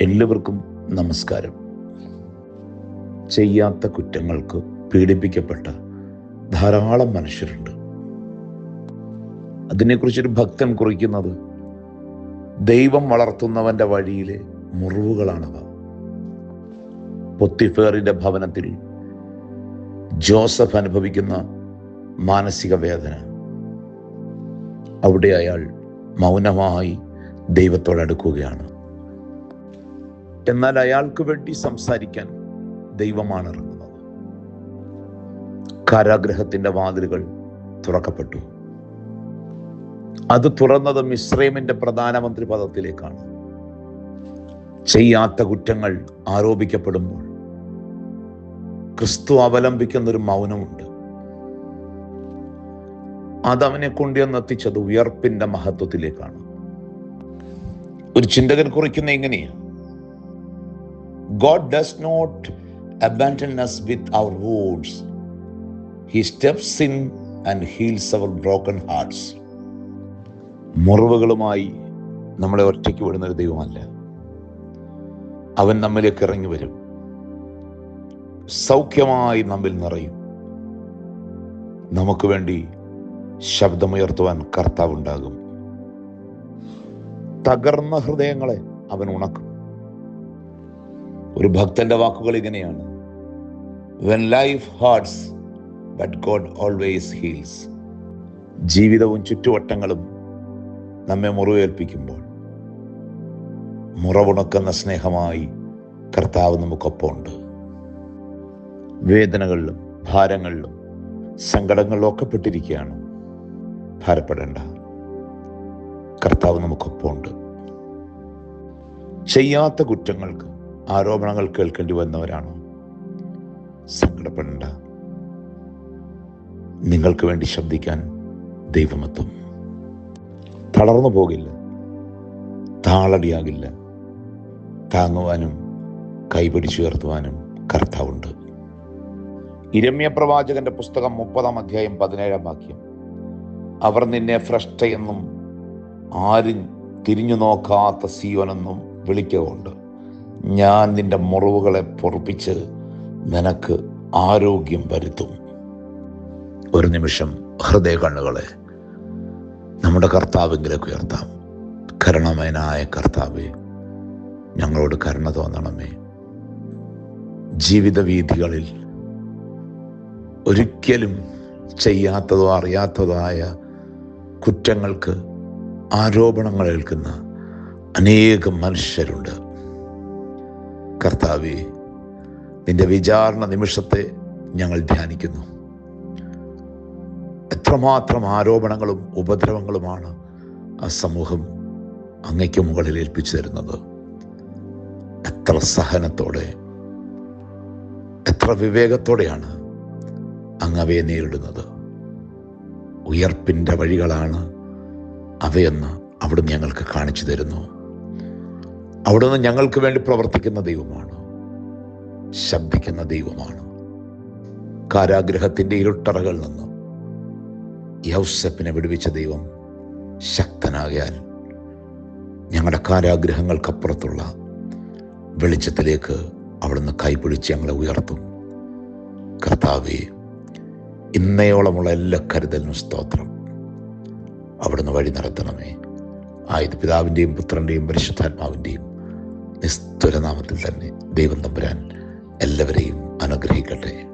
എല്ലാവർക്കും നമസ്കാരം. ചെയ്യാത്ത കുറ്റങ്ങൾക്ക് പീഡിപ്പിക്കപ്പെട്ട ധാരാളം മനുഷ്യരുണ്ട്. അതിനെക്കുറിച്ചൊരു ഭക്തൻ കുറിക്കുന്നത് ദൈവം വളർത്തുന്നവന്റെ വഴിയിലെ മുറിവുകളാണവ. പൊത്തിഫേറിന്റെ ഭവനത്തിൽ ജോസഫ് അനുഭവിക്കുന്ന മാനസിക വേദന. അവിടെ അയാൾ മൗനമായി ദൈവത്തോടടുക്കുകയാണ് എന്നാൽ അയാൾക്ക് വേണ്ടി സംസാരിക്കാൻ ദൈവമാണ് ഇറങ്ങുന്നത്. കാരാഗ്രഹത്തിന്റെ വാതിലുകൾ തുറക്കപ്പെട്ടു. അത് തുറന്നത് മിശ്രൈമിന്റെ പ്രധാനമന്ത്രി പദത്തിലേക്കാണ്. ചെയ്യാത്ത കുറ്റങ്ങൾ ആരോപിക്കപ്പെടുമ്പോൾ ക്രിസ്തു അവലംബിക്കുന്ന ഒരു മൗനമുണ്ട്. അതവനെ കൊണ്ടുവന്നെത്തിച്ചത് ഉയർപ്പിന്റെ മഹത്വത്തിലേക്കാണ്. ഒരു ചിന്തകൻ കുറിക്കുന്ന എങ്ങനെയാണ് God does not abandon us with our wounds. He steps in and heals our broken hearts. മുറിവുകളുമായി നമ്മളെ ഒറ്റയ്ക്ക് വിടുന്ന ഒരു ദൈവമല്ല. അവൻ നമ്മിലേക്ക് ഇറങ്ങി വരും. സൗഖ്യമായി നമ്മിൽ നിറയും. നമുക്ക് വേണ്ടി ശബ്ദമുയർത്തുവാൻ കർത്താവ് ഉണ്ടാകും. തകർന്ന ഹൃദയങ്ങളെ അവൻ ഉണക്കും. ഒരു ഭക്തന്റെ വാക്കുകൾ ഇങ്ങനെയാണ്. When life hurts but God always heals ജീവിതവും ചുറ്റുവട്ടങ്ങളും നമ്മെ മുറിവേൽപ്പിക്കുമ്പോൾ മുറവുണക്കുന്ന സ്നേഹമായി കർത്താവ് നമുക്കൊപ്പമുണ്ട്. വേദനകളിലും ഭാരങ്ങളിലും സങ്കടങ്ങളിലും ഒക്കെ പെട്ടിരിക്കുകയാണ്. ഭാരപ്പെടേണ്ട. കർത്താവ് നമുക്കൊപ്പമുണ്ട്. ചെയ്യാത്ത കുറ്റങ്ങൾക്ക് ആരോപണങ്ങൾ കേൾക്കേണ്ടി വന്നവരാണോ? സങ്കടപ്പെടേണ്ട. നിങ്ങൾക്ക് വേണ്ടി ശബ്ദിക്കാൻ ദൈവമെത്തും തളർന്നു പോകില്ല. താളടിയാകില്ല. താങ്ങുവാനും കൈപിടിച്ചുയർത്തുവാനും കർത്താവുണ്ട്. ഇരമ്യ പ്രവാചകന്റെ പുസ്തകം മുപ്പതാം അധ്യായം പതിനേഴാം വാക്യം. അവർ നിന്നെ ഫ്രഷ്ടയെന്നും ആരും തിരിഞ്ഞു നോക്കാത്ത സീവനെന്നും വിളിക്കുകൊണ്ട് ഞാൻ നിന്റെ മുറിവുകളെ പൊറപ്പിച്ച് നിനക്ക് ആരോഗ്യം വരുത്തും. ഒരു നിമിഷം ഹൃദയ കണ്ണുകളെ നമ്മുടെ കർത്താവിങ്കിലേക്ക് ഉയർത്താം. കരുണമയനായ കർത്താവെ ഞങ്ങളോട് കരുണ തോന്നണമേ. ജീവിതവീഥികളിൽ ഒരിക്കലും ചെയ്യാത്തതോ അറിയാത്തതോ ആയ കുറ്റങ്ങൾക്ക് ആരോപണങ്ങൾ ഏൽക്കുന്ന അനേകം മനുഷ്യരുണ്ട്. കർത്താവെ നിന്റെ വിചാരണ നിമിഷത്തെ ഞങ്ങൾ ധ്യാനിക്കുന്നു. എത്രമാത്രം ആരോപണങ്ങളും ഉപദ്രവങ്ങളുമാണ് ആ സമൂഹം അങ്ങയ്ക്ക് മുകളിൽ ഏൽപ്പിച്ചു തരുന്നത്. എത്ര സഹനത്തോടെ എത്ര വിവേകത്തോടെയാണ് അങ്ങ് അവയെ നേരിടുന്നത്. ഉയർപ്പിന്റെ വഴികളാണ് അവയെന്ന് അവിടുന്ന് ഞങ്ങൾക്ക് കാണിച്ചു തരുന്നു. അവിടുന്ന് ഞങ്ങൾക്ക് വേണ്ടി പ്രവർത്തിക്കുന്ന ദൈവമാണ്. ശബ്ദിക്കുന്ന ദൈവമാണ്. കാരാഗ്രഹത്തിന്റെ ഇരുട്ടറകളിൽ നിന്ന് യൗസപ്പിനെ വിടുവിച്ച ദൈവം ശക്തനാകിയാൽ ഞങ്ങളുടെ കാരാഗ്രഹങ്ങൾക്കപ്പുറത്തുള്ള വെളിച്ചത്തിലേക്ക് അവിടുന്ന് കൈപിടിച്ച് ഞങ്ങളെ ഉയർത്തും. കർത്താവെ ഇന്നയോളമുള്ള എല്ലാ കരുതലിനും സ്തോത്രം. അവിടുന്ന് വഴി നടത്തണമേ. ആയത് പിതാവിന്റെയും പുത്രന്റെയും പരിശുദ്ധാത്മാവിന്റെയും നിസ്തുലനാമത്തിൽ തന്നെ ദൈവം തമ്പുരാൻ എല്ലാവരെയും അനുഗ്രഹിക്കട്ടെ.